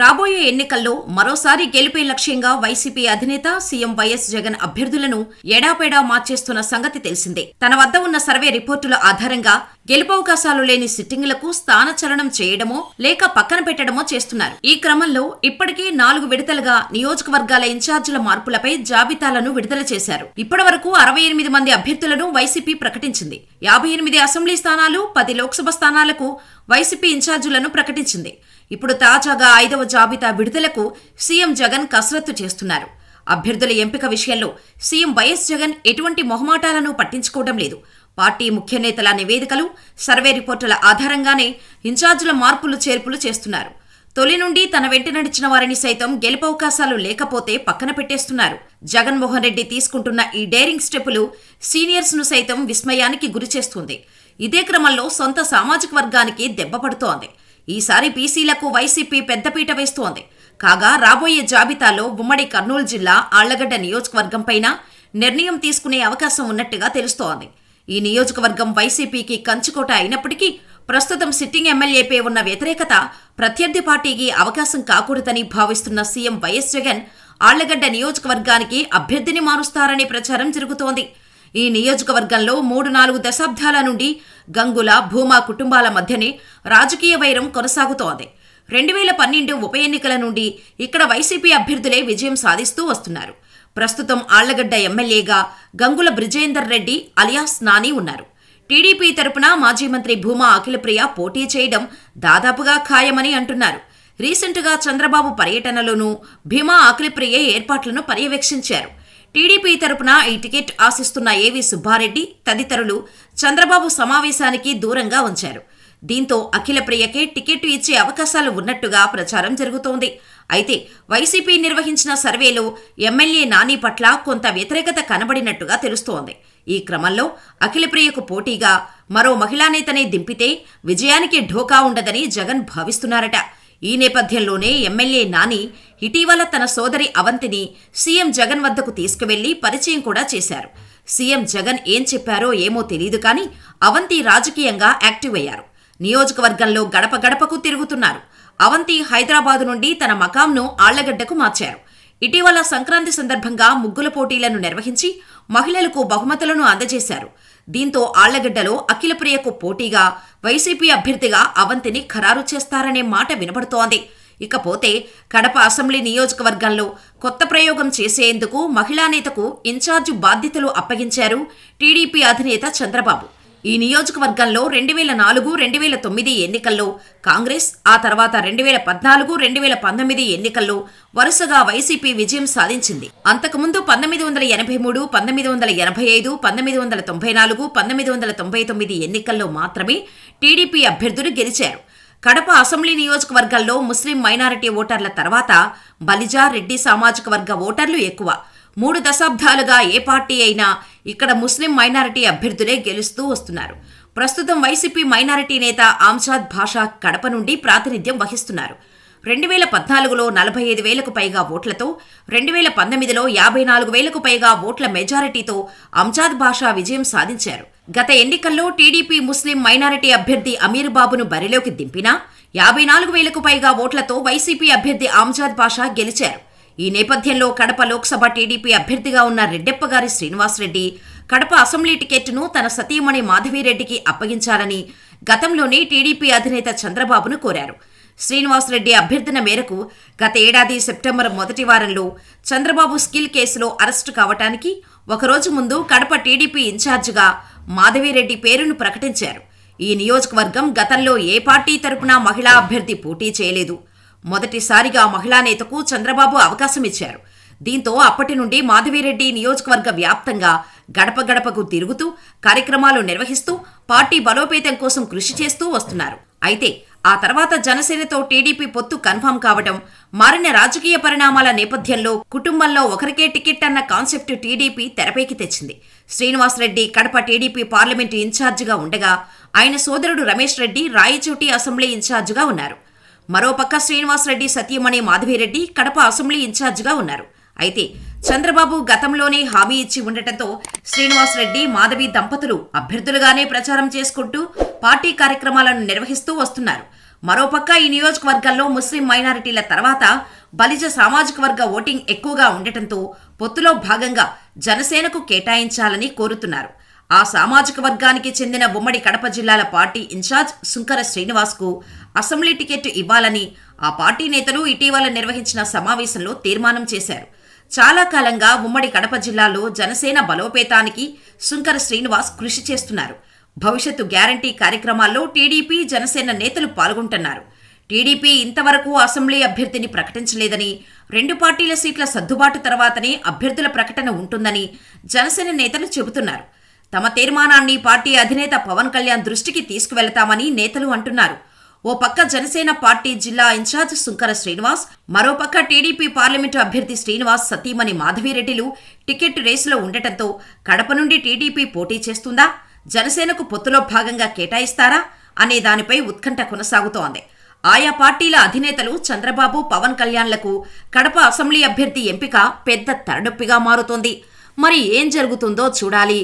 రాబోయే ఎన్నికల్లో మరోసారి గెలిపే లక్ష్యంగా వైసీపీ అధినేత సీఎం వైఎస్ జగన్ అభ్యర్థులను ఎడాపెడా మార్చేస్తున్న సంగతి తెలిసిందే. తన వద్ద ఉన్న సర్వే రిపోర్టుల ఆధారంగా గెలుపవకాశాలు లేని సిట్టింగులకు స్థానచలనం చేయడమో లేక పక్కన పెట్టడమో చేస్తున్నారు. ఈ క్రమంలో ఇప్పటికే నాలుగు విడతలుగా నియోజకవర్గాల ఇన్ఛార్జీల మార్పులపై జాబితాలను విడుదల చేశారు. ఇప్పటివరకు అరవై ఎనిమిది మంది అభ్యర్థులను వైసీపీ ప్రకటించింది. యాభై ఎనిమిది అసెంబ్లీ స్థానాలు పది లోక్సభ స్థానాలకు వైసీపీ ఇన్ఛార్జీలను ప్రకటించింది. ఇప్పుడు తాజాగా ఐదవ జాబితా విడుదలకు సీఎం జగన్ కసరత్తు చేస్తున్నారు. అభ్యర్థుల ఎంపిక విషయంలో సీఎం వైఎస్ జగన్ ఎటువంటి మొహమాటాలను పట్టించుకోవడం లేదు. పార్టీ ముఖ్య నేతల నివేదికలు సర్వే రిపోర్టుల ఆధారంగానే ఇన్ఛార్జీల మార్పులు చేర్పులు చేస్తున్నారు. తొలి నుండి తన వెంట నడిచిన వారిని సైతం గెలుపవకాశాలు లేకపోతే పక్కన పెట్టేస్తున్నారు. జగన్మోహన్ రెడ్డి తీసుకుంటున్న ఈ డేరింగ్ స్టెప్పులు సీనియర్స్ను సైతం విస్మయానికి గురిచేస్తుంది. ఇదే క్రమంలో సొంత సామాజిక వర్గానికి దెబ్బపడుతోంది ఈసారి బీసీలకు వైసీపీ పెద్దపీట వేస్తోంది. కాగా రాబోయే జాబితాలో ఉమ్మడి కర్నూలు జిల్లా ఆళ్ళగడ్డ నియోజకవర్గంపైన నిర్ణయం తీసుకునే అవకాశం ఉన్నట్టుగా తెలుస్తోంది. ఈ నియోజకవర్గం వైసీపీకి కంచుకోట అయినప్పటికీ ప్రస్తుతం సిట్టింగ్ ఎమ్మెల్యేపై ఉన్న వ్యతిరేకత ప్రత్యర్థి పార్టీకి అవకాశం కాకూడదని భావిస్తున్న సీఎం వైఎస్ జగన్ ఆళ్ళగడ్డ నియోజకవర్గానికి అభ్యర్థిని మారుస్తారనే ప్రచారం జరుగుతోంది. ఈ నియోజకవర్గంలో మూడు నాలుగు దశాబ్దాల నుండి గంగుల భూమా కుటుంబాల మధ్యనే రాజకీయ వైరం కొనసాగుతోంది. రెండు వేల పన్నెండు ఉప ఎన్నికల నుండి ఇక్కడ వైసీపీ అభ్యర్థులే విజయం సాధిస్తూ వస్తున్నారు. ప్రస్తుతం ఆళ్ళగడ్డ ఎమ్మెల్యేగా గంగుల బ్రిజేందర్ రెడ్డి అలియాస్ నాని ఉన్నారు. టీడీపీ తరపున మాజీ మంత్రి భూమా అఖిలప్రియ పోటీ చేయడం దాదాపుగా ఖాయమని అంటున్నారు. రీసెంట్గా చంద్రబాబు పర్యటనలోనూ భీమా అఖిలప్రియ ఏర్పాట్లను పర్యవేక్షించారు. టీడీపీ తరపున ఈ టికెట్ ఆశిస్తున్న ఏవి సుబ్బారెడ్డి తదితరులు చంద్రబాబు సమావేశానికి దూరంగా ఉంచారు. దీంతో అఖిలప్రియకే టికెట్ ఇచ్చే అవకాశాలు ఉన్నట్టుగా ప్రచారం జరుగుతోంది. అయితే వైసీపీ నిర్వహించిన సర్వేలో ఎమ్మెల్యే నాని పట్ల కొంత వ్యతిరేకత కనబడినట్టుగా తెలుస్తోంది. ఈ క్రమంలో అఖిలప్రియకు పోటీగా మరో మహిళా నేతనే దింపితే విజయానికి ఢోకా ఉండదని జగన్ భావిస్తున్నారట. ఈ నేపథ్యంలోనే ఎమ్మెల్యే నాని ఇటీవల తన సోదరి అవంతిని సీఎం జగన్ వద్దకు తీసుకువెళ్ళి పరిచయం కూడా చేశారు. సీఎం జగన్ ఏం చెప్పారో ఏమో తెలియదు కానీ అవంతి రాజకీయంగా యాక్టివ్ అయ్యారు. నియోజకవర్గంలో గడప గడపకు తిరుగుతున్నారు. అవంతి హైదరాబాదు నుండి తన మకాంను ఆళ్ళగడ్డకు మార్చారు. ఇటీవల సంక్రాంతి సందర్భంగా ముగ్గుల పోటీలను నిర్వహించి మహిళలకు బహుమతులను అందజేశారు. దీంతో ఆళ్ళగడ్డలో అఖిలప్రియకు పోటీగా వైసీపీ అభ్యర్థిగా అవంతిని ఖరారు చేస్తారనే మాట వినబడుతోంది. ఇకపోతే కడప అసెంబ్లీ నియోజకవర్గంలో కొత్త ప్రయోగం చేసేందుకు మహిళా నేతకు ఇన్ఛార్జి బాధ్యతలు అప్పగించారు టీడీపీ అధినేత చంద్రబాబు. ఈ నియోజకవర్గంలో రెండు వేల నాలుగు రెండు వేల తొమ్మిది ఎన్నికల్లో కాంగ్రెస్ ఆ తర్వాత రెండు వేల పద్నాలుగు రెండు వేల పంతొమ్మిది ఎన్నికల్లో వరుసగా వైసీపీ విజయం సాధించింది. అంతకుముందు పంతొమ్మిది వందల ఎనభై మూడు పంతొమ్మిది వందల ఎనభై ఐదు పంతొమ్మిది వందల తొంభై నాలుగు పంతొమ్మిది వందల తొంభై తొమ్మిది ఎన్నికల్లో మాత్రమే టీడీపీ అభ్యర్థులు గెలిచారు. కడప అసెంబ్లీ నియోజకవర్గాల్లో ముస్లిం మైనారిటీ ఓటర్ల తర్వాత బలిజా రెడ్డి సామాజిక వర్గ ఓటర్లు ఎక్కువ. మూడు దశాబ్దాలుగా ఏ పార్టీ అయినా ఇక్కడ ముస్లిం మైనారిటీ అభ్యర్థులే గెలుస్తూ వస్తున్నారు. ప్రస్తుతం వైసీపీ మైనారిటీ నేత ఆమ్జాద్ భాషా కడప నుండి ప్రాతినిధ్యం వహిస్తున్నారు. రెండు వేల పద్నాలుగులో నలభై ఐదు వేలకు పైగా ఓట్లతో రెండు వేల పంతొమ్మిదిలో యాభై నాలుగు వేలకు పైగా ఓట్ల మెజారిటీతో అంజాద్ బాషా విజయం సాధించారు. గత ఎన్నికల్లో టీడీపీ ముస్లిం మైనారిటీ అభ్యర్థి అమీర్ బాబును బరిలోకి దింపినా యాభై నాలుగు వేలకు పైగా ఓట్లతో వైసీపీ అభ్యర్థి ఆమ్జాద్ బాషా గెలిచారు. ఈ నేపథ్యంలో కడప లోక్సభ టీడీపీ అభ్యర్థిగా ఉన్న రెడ్డెప్పగారి శ్రీనివాసరెడ్డి కడప అసెంబ్లీ టికెట్ను తన సతీమణి మాధవిరెడ్డికి అప్పగించాలని గతంలోనే టీడీపీ అధినేత చంద్రబాబును కోరారు. శ్రీనివాసరెడ్డి అభ్యర్థన మేరకు గత ఏడాది సెప్టెంబర్ మొదటి వారంలో చంద్రబాబు స్కిల్ కేసులో అరెస్టు కావటానికి ఒకరోజు ముందు కడప టీడీపీ ఇన్ఛార్జిగా మాధవిరెడ్డి పేరును ప్రకటించారు. ఈ నియోజకవర్గం గతంలో ఏ పార్టీ తరపున మహిళా అభ్యర్థి పోటీ చేయలేదు. మొదటిసారిగా మహిళా నేతకు చంద్రబాబు అవకాశం ఇచ్చారు. దీంతో అప్పటి నుండి మాధవిరెడ్డి నియోజకవర్గ వ్యాప్తంగా గడప గడపకు తిరుగుతూ కార్యక్రమాలు నిర్వహిస్తూ పార్టీ బలోపేతం కోసం కృషి చేస్తూ వస్తున్నారు. అయితే ఆ తర్వాత జనసేనతో టీడీపీ పొత్తు కన్ఫర్మ్ కావడం మారిన రాజకీయ పరిణామాల నేపథ్యంలో కుటుంబంలో ఒకరికే టికెట్ అన్న కాన్సెప్ట్ టీడీపీ తెరపైకి తెచ్చింది. శ్రీనివాసరెడ్డి కడప టీడీపీ పార్లమెంటు ఇన్ఛార్జిగా ఉండగా ఆయన సోదరుడు రమేష్ రెడ్డి రాయచోటి అసెంబ్లీ ఇన్ఛార్జిగా ఉన్నారు. మరోపక్క శ్రీనివాసరెడ్డి సత్యమణి మాధవిరెడ్డి కడప అసెంబ్లీ ఇన్ఛార్జిగా ఉన్నారు. అయితే చంద్రబాబు గతంలోనే హామీ ఇచ్చి ఉండటంతో శ్రీనివాసరెడ్డి మాధవి దంపతులు అభ్యర్థులుగానే ప్రచారం చేసుకుంటూ పార్టీ కార్యక్రమాలను నిర్వహిస్తూ వస్తున్నారు. మరోపక్క ఈ నియోజకవర్గంలో ముస్లిం మైనారిటీల తర్వాత బలిజ సామాజిక వర్గ ఓటింగ్ ఎక్కువగా ఉండటంతో పొత్తులో భాగంగా జనసేనకు కేటాయించాలని కోరుతున్నారు. ఆ సామాజిక వర్గానికి చెందిన ఉమ్మడి కడప జిల్లాల పార్టీ ఇన్ఛార్జ్ సుంకర శ్రీనివాస్కు అసెంబ్లీ టికెట్ ఇవ్వాలని ఆ పార్టీ నేతలు ఇటీవల నిర్వహించిన సమావేశంలో తీర్మానం చేశారు. చాలా కాలంగా ఉమ్మడి కడప జిల్లాలో జనసేన బలోపేతానికి సుంకర శ్రీనివాస్ కృషి చేస్తున్నారు. భవిష్యత్తు గ్యారంటీ కార్యక్రమాల్లో టీడీపీ జనసేన నేతలు పాల్గొంటున్నారు. టీడీపీ ఇంతవరకు అసెంబ్లీ అభ్యర్థిని ప్రకటించలేదని రెండు పార్టీల సీట్ల సర్దుబాటు తర్వాతనే అభ్యర్థుల ప్రకటన ఉంటుందని జనసేన నేతలు చెబుతున్నారు. తమ తీర్మానాన్ని పార్టీ అధినేత పవన్ కళ్యాణ్ దృష్టికి తీసుకువెళతామని నేతలు అంటున్నారు. ఓ పక్క జనసేన పార్టీ జిల్లా ఇన్ఛార్జ్ సుంకర శ్రీనివాస్ మరోపక్క టీడీపీ పార్లమెంటు అభ్యర్థి శ్రీనివాస్ సతీమణి మాధవిరెడ్డిలు టికెట్ రేసులో ఉండటంతో కడప నుండి టీడీపీ పోటీ చేస్తుందా? జనసేనకు పొత్తులో భాగంగా కేటాయిస్తారా? అనే దానిపై ఉత్కంఠ కొనసాగుతోంది. ఆయా పార్టీల అధినేతలు చంద్రబాబు పవన్ కళ్యాణ్లకు కడప అసెంబ్లీ అభ్యర్థి ఎంపిక పెద్ద తలనొప్పిగా మారుతోంది. మరి ఏం జరుగుతుందో చూడాలి.